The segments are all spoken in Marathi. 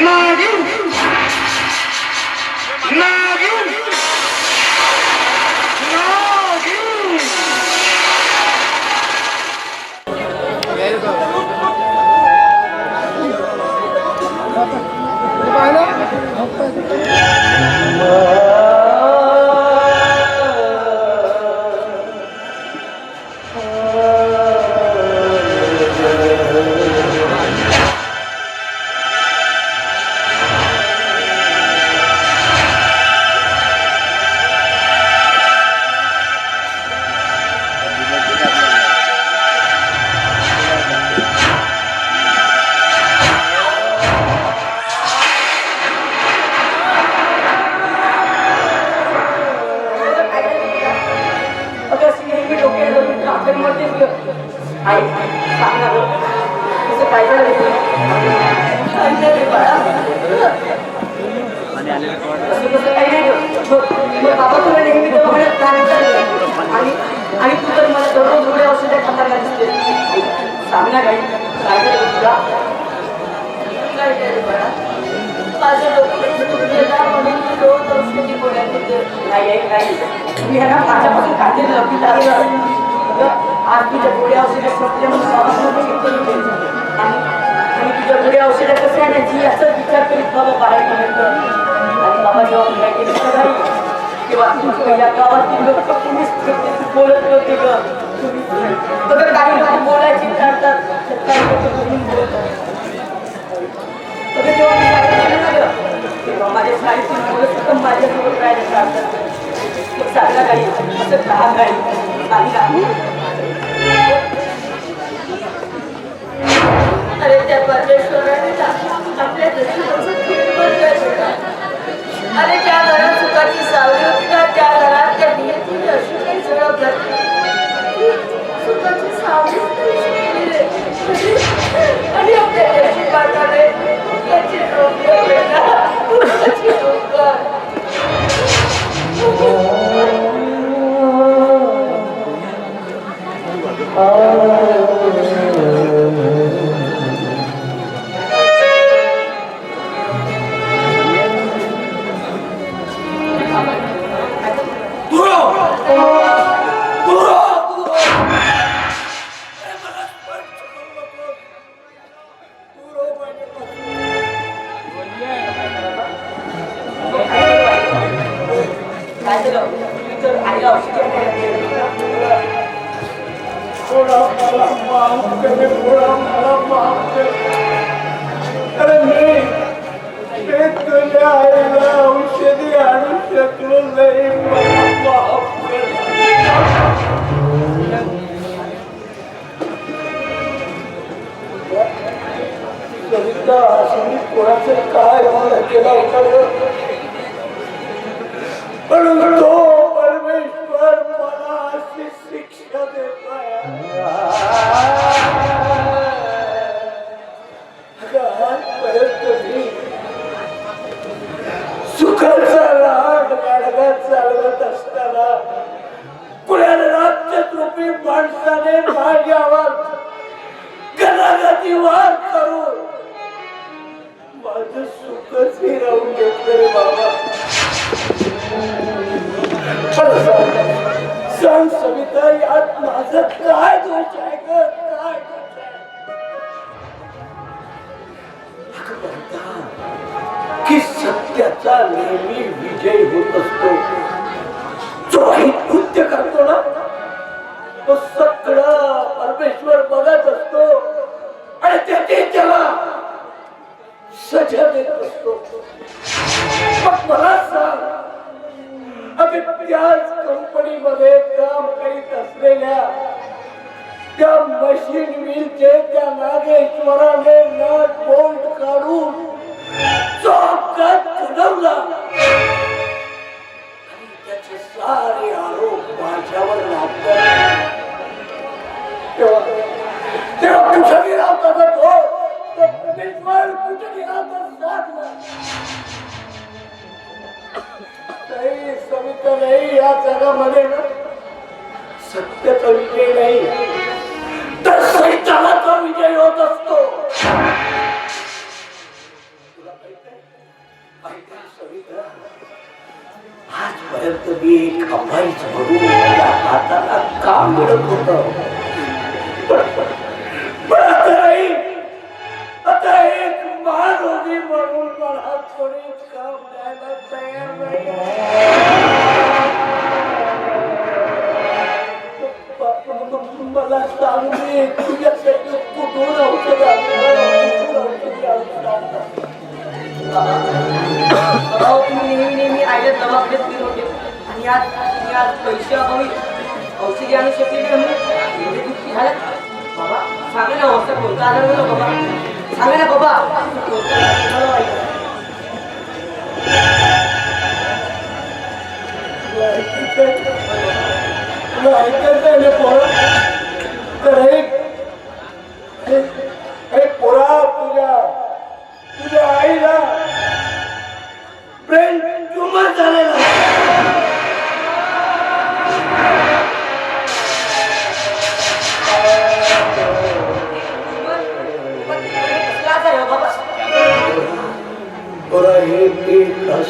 Lord. आई सांग ना काय झालं बाबा तुला नेहमी दवाखान्यात का आणि आणि तू तर मला दररोज उड्या औषधे खाताना दिसते सांग ना काही काय झालं तुला काय झालं बाळा माझं डोकं गोळ्या नाही नाही. मी माझ्यापासून काहीतरी लपी लागलं. आरती आज तुझ्या गोळ्या औषधं संपल्या आणि आणि तुझ्या गोळ्या औषधं कसे आणायची याचाच विचार करीत बाबा बाहेर पडायचं आणि बाबा जेव्हा काय केलं नाही तेव्हा या गावातील लोक तुम्हीच बोलत होते ग. तुम्ही काही लोक बोलायची काढतात काही लोक तुम्ही बोलतात अगं मी तेव्हा माझ्या शाळेतील मुलं सुद्धा माझ्यासोबत राहायला चालतात मग सांगा काही असं दहा काही सांगा अरे त्या परमेश्वराने आपल्या अरे त्या घरात सुखाची सावली होती ना त्या घरात त्या नियतीने अशी काही सुखाची सावली काय झालं? तुम्ही तर आईला औषधी म्हणून तो परमेश्वर मला अशी शिक्षा देत सुखाचा राग गाडगा चालवत असताना पुढ्या रात्यात रूपी माणसाने माझ्यावर गलागती वार करून माझ सुखच हिरावून घेतलं बाबा सांग सविता यात माझं काय दोष आहे ग काय की सत्याचा नेहमी विजय होत असतो. त्या मशीन मिलचे त्या नागेश्वराने नट बोल्ट काढून चौकात घडवला आणि त्याचे सारे आरोप माझ्यावर लादतात तेव्हा तेव्हा कुठं गेला होता ग तो तो परमेश्वर सविता नाही या जगामध्ये ना सत्याचा विजय नाही. आजपर्यंत मी कमाईच म्हणून हाताला का मिळत होत आता एक महारोगी म्हणून मला थोडी काम द्यायला तयार नाही सांगा ना बाबा कोणता आजार झाला बाई? तुला ऐकायचं आहे ना पोरा? तर एक एक-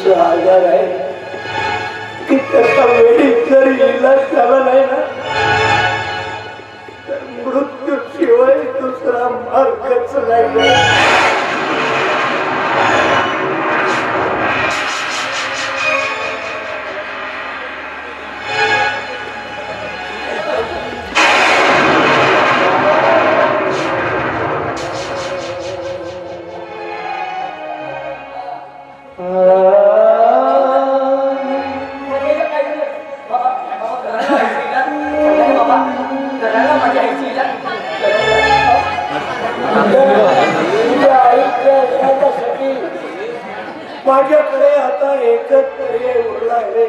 असं आजार आहे की त्याचा वेळी जर इलाज झाला नाही ना तर मृत्यू शिवाय दुसरा मार्गच नाही. माझ्याकडे आता एकच पर्याय उरला आहे.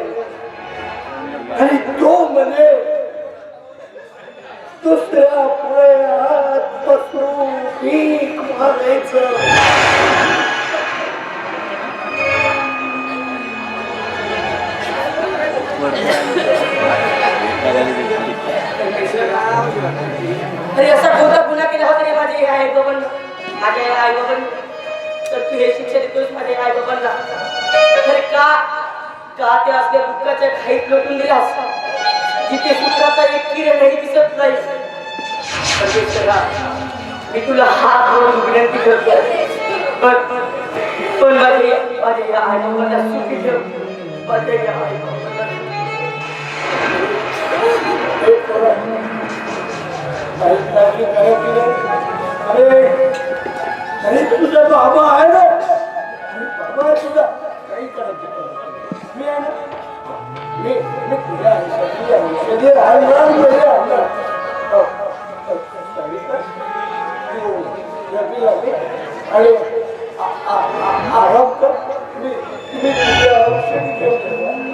आणि तो म्हणजे दुसऱ्या पुढ्यात पसरून पीक मारायचं का त्या असल्या दुःखाच्या खाईत लोटून असतात जिथे सुखाचा एक किरणही दिसत नाही मी तुला हात म्हणून विनंती करतो पण पण माझे माझे आई बाबांना सुखी ठेव आई बाबांना अरे अरे तुझा बाबा आहे ना आयुष्यातली औषधी आणणार म्हणजे आणि आराम कर. मी घेऊन